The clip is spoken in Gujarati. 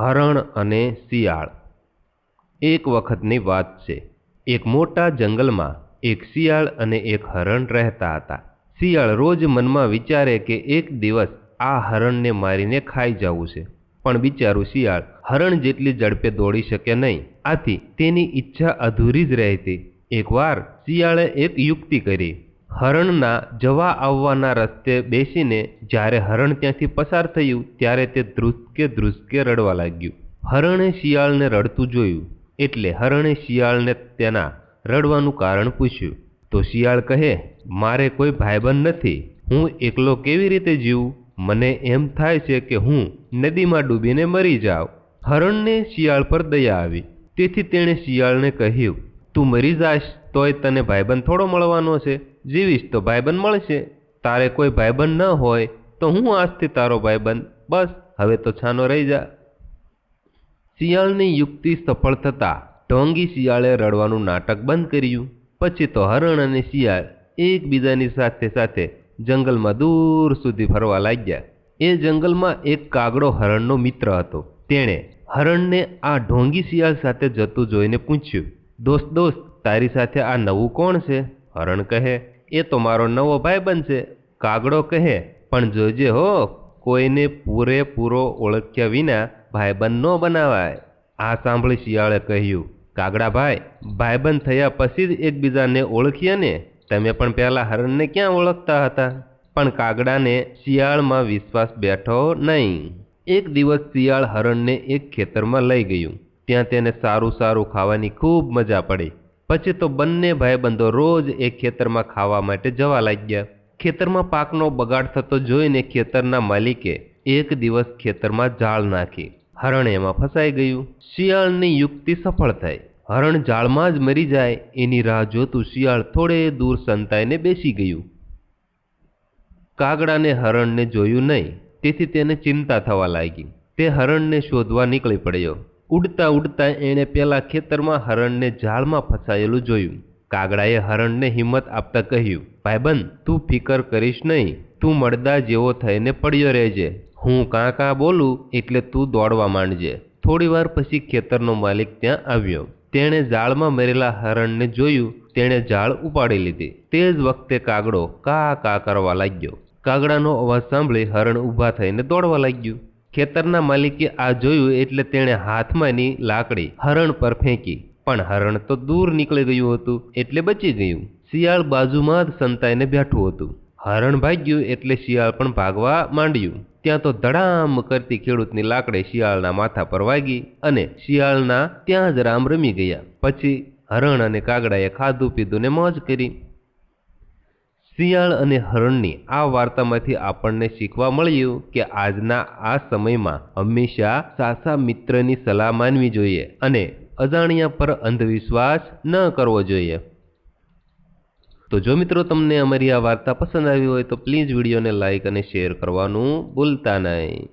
હરણ અને શિયાળ. એક વખતની વાત છે. એક મોટા જંગલમાં એક શિયાળ અને એક હરણ રહેતા હતા. શિયાળ રોજ મનમાં વિચારે કે એક દિવસ આ હરણને મારીને ખાઈ જવું છે. પણ બિચારું શિયાળ હરણ જેટલી ઝડપે દોડી શકે નહીં. આથી તેની ઈચ્છા અધૂરી જ રહેતી. એકવાર શિયાળે એક યુક્તિ કરી. હરણના જવા આવવાના રસ્તે બેસીને જ્યારે હરણ ત્યાંથી પસાર થયું, ત્યારે તે ધ્રુસકે ધ્રુસકે રડવા લાગ્યું. હરણે શિયાળને રડતું જોયું, એટલે હરણે શિયાળને તેના રડવાનું કારણ પૂછ્યું. તો શિયાળ કહે, મારે કોઈ ભાઈબંધ નથી, હું એકલો કેવી રીતે જીવું? મને એમ થાય છે કે હું નદીમાં ડૂબીને મરી જાઉં. હરણને શિયાળ પર દયા આવી. તેથી તેણે શિયાળને કહ્યું, તું મરી જાશ, તોય તને ભાઈબંધ થોડો મળવાનો છે. જીવીશ તો ભાઈબંધ મળશે. તારે કોઈ ભાઈબંધ ન હોય તો હું આજથી તારો ભાઈબંધ. બસ, હવે તો છાનો રહી જા. શિયાળની યુક્તિ સફળ થતાં ઢોંગી શિયાળે રડવાનું નાટક બંધ કર્યું. પછી તો હરણ અને શિયાળ એકબીજાની સાથે સાથે જંગલમાં દૂર સુધી ફરવા લાગ્યા. એ જંગલમાં એક કાગડો હરણનો મિત્ર હતો. તેણે હરણને આ ઢોંગી શિયાળ સાથે જતું જોઈને પૂછ્યું, દોસ્ત દોસ્ત, તારી સાથે આ નવું કોણ છે? હરણ કહે, એ તો મારો નવો ભાઈબંધ છે કાગડો કહે, પણ જોજે હો, કોઈને પૂરેપૂરો ઓળખ્યા વિના ભાઈબંધ ન બનાવાય. આ સાંભળી શિયાળે કહ્યું, કાગડા ભાઈ, ભાઈબંધ થયા પછી જ એકબીજાને ઓળખીએ ને? તમે પણ પહેલાં હરણને ક્યાં ઓળખતા હતા? પણ કાગડાને શિયાળમાં વિશ્વાસ બેઠો નહીં. એક દિવસ શિયાળ હરણને એક ખેતરમાં લઈ ગયું. ત્યાં તેને સારું સારું ખાવાની ખૂબ મજા પડી. પછી તો બંને ભાઈબંધો રોજ એ ખેતરમાં ખાવા માટે જવા લાગ્યા. ખેતરમાં પાકનો બગાડ થતો જોઈને ખેતરના માલિકે એક દિવસ ખેતરમાં જાળ નાખી. હરણ એમાં ફસાઈ ગયું. શિયાળની યુક્તિ સફળ થઈ. હરણ જાળમાં જ મરી જાય. એની રાહ જોતું શિયાળ થોડે દૂર સંતાઈને બેસી ગયું. કાગડાને હરણને જોયું નહીં. તેથી તેને ચિંતા થવા લાગી. તે હરણને શોધવા નીકળી પડ્યો. ઉડતા ઉડતા એણે પેલા ખેતરમાં હરણને ઝાડમાં ફસાયેલું જોયું. કાગડાએ હરણને હિંમત આપતા કહ્યું, ભાઈબંધ, તું ફિકર કરીશ નહીં. તું મળદા જેવો થઈને પડ્યો રહેજે. હું કાં કાં બોલું એટલે તું દોડવા માંડજે. થોડી વાર પછી ખેતરનો માલિક ત્યાં આવ્યો. તેણે ઝાડમાં મરેલા હરણને જોયું. તેણે ઝાડ ઉપાડી લીધી. તે જ વખતે કાગડો કા કા કરવા લાગ્યો. કાગડાનો અવાજ સાંભળી હરણ ઊભા થઈને દોડવા લાગ્યું. ખેતરના માલિકે આ જોયું એટલે તેણે હાથમાંની લાકડી હરણ પર ફેંકી. પણ હરણ તો દૂર નીકળી ગયું હતું, એટલે બચી ગયું. શિયાળ બાજુમાં જ સંતાઈને બેઠું હતું. હરણ ભાગ્યું એટલે શિયાળ પણ ભાગવા માંડ્યું. ત્યાં તો ધડામ કરતી ખેડૂતની લાકડી શિયાળના માથા પર વાગી અને શિયાળના ત્યાં જ રામ રમી ગયા. પછી હરણ અને કાગડાએ ખાધું પીધું ને મોજ કરી. શિયાળ અને હરણની આ વાર્તામાંથી આપણને શીખવા મળ્યું કે આજના આ સમયમાં હંમેશા સાસા મિત્રની સલાહ માનવી જોઈએ અને અજાણ્યા પર અંધવિશ્વાસ ન કરવો જોઈએ. તો જો મિત્રો તમને અમારી આ વાર્તા પસંદ આવી હોય તો પ્લીઝ વિડીયોને લાઇક અને શેર કરવાનું ભૂલતા નહીં.